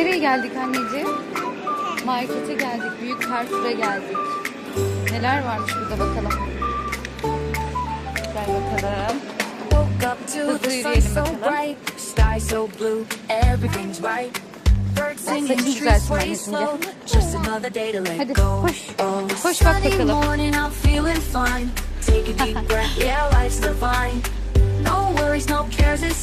Nereye geldik anneciğim? Markete geldik. Büyük Carrefour'a geldik. Neler varmış burada bakalım. Gel bakalım. Hızlı yürüyelim bakalım. saçını sway anneciğim, let Hadi, koş. Oh, Koş bak bakalım.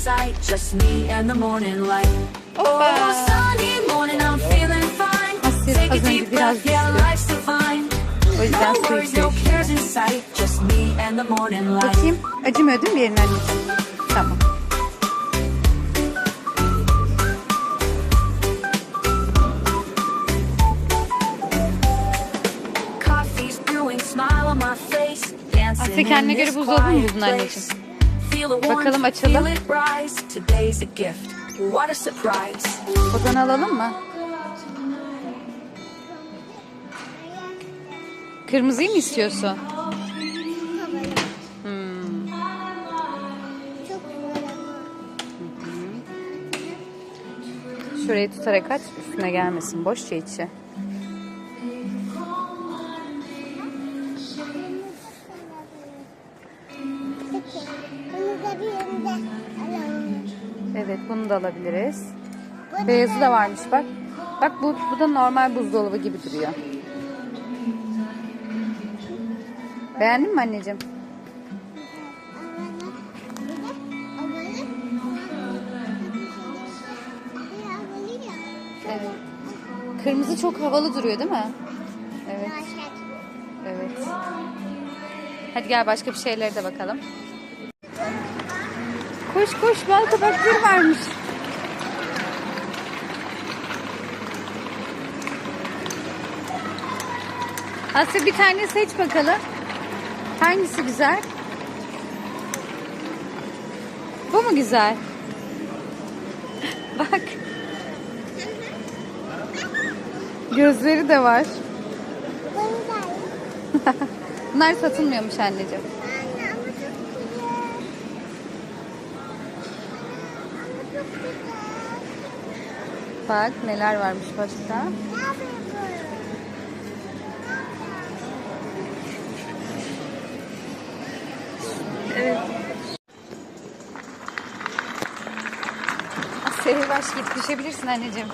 sight, just me and the morning light. Hoppa. Oh, sunny morning, I'm feeling fine. Take a deep breath, yeah, life's divine. O yüzden No su worries, no cares in sight, just me and the morning light. Bakayım. Acımıyor değil mi yerin anneciğim? Tamam. İn göre buzdolabı mı buldun anneciğim? Bakalım, açalım. Odanı alalım mı? Kırmızıyı mı istiyorsun? Hmm. Şurayı tutarak aç, üstüne gelmesin. Boşça içi. Alalım. Evet, bunu da alabiliriz. Beyazı da varmış bak. Bak bu, bu da normal buzdolabı gibi duruyor. Beğendin mi anneciğim? Evet. Kırmızı çok havalı duruyor değil mi? Evet. Evet. Hadi gel başka bir şeylere de bakalım. Koş koş bal kabakları varmış. Asya bir tane seç bakalım. Hangisi güzel? Bu mu güzel? Bak. Gözleri de var. Bunlar satılmıyormuş anneciğim. Bak neler varmış başka. Evet. Asya yavaş git düşebilirsin anneciğim.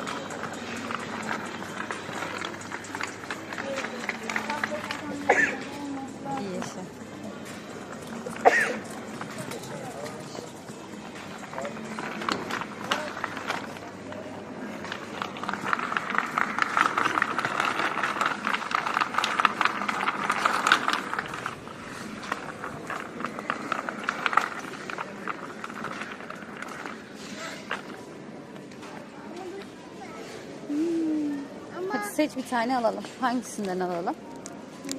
Seç bir tane alalım. Hangisinden alalım?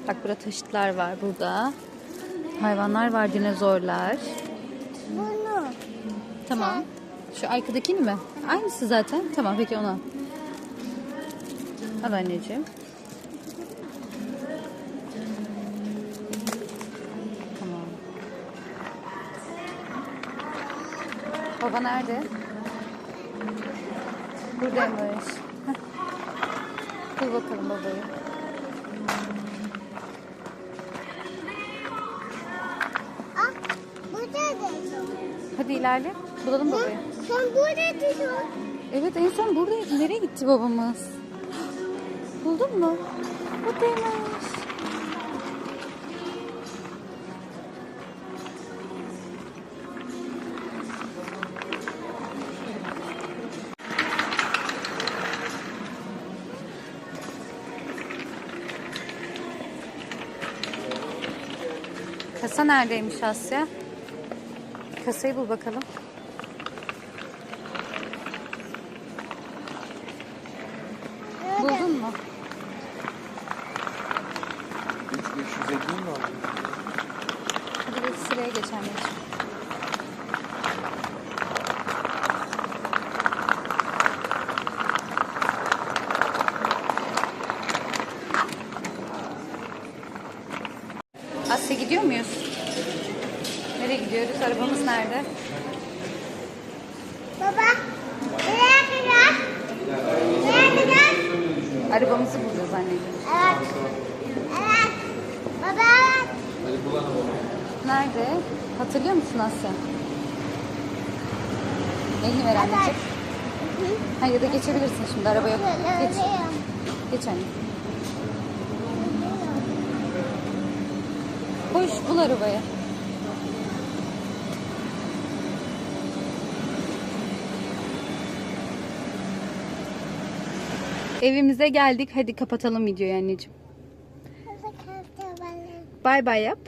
Bak burada taşıtlar var burada. Hayvanlar var, dinozorlar. Bunu. Tamam. Şu arkadakini mi? Aynısı zaten. Tamam peki onu al. Al anneciğim. Tamam. Baba nerede? Buradaymış. Bul bakalım babayı. Burada. Hadi ilerle. Bulalım babayı. Sen burada düşün. Evet en son buradaydı. Nereye gitti babamız? Buldun mu? Buradaymış. Kasa neredeymiş Asya? Kasayı bul bakalım. Buldun mu? 3550 mi aldın? Hadi bir sıraya geç anneciğim. Asya gidiyor muyuz? Nereye gidiyoruz? Arabamız nerede? Baba, nereye kadar? Arabamızı bulacağız anneciğim. Evet. Evet. Baba evet. Nerede? Hatırlıyor musun Asya? Elini ver anneciğim. Ha ya da geçebilirsin şimdi araba yok. Geç. Geç anne. Koş bul arabayı. Evimize geldik. Hadi kapatalım videoyu anneciğim. Bay bay yap.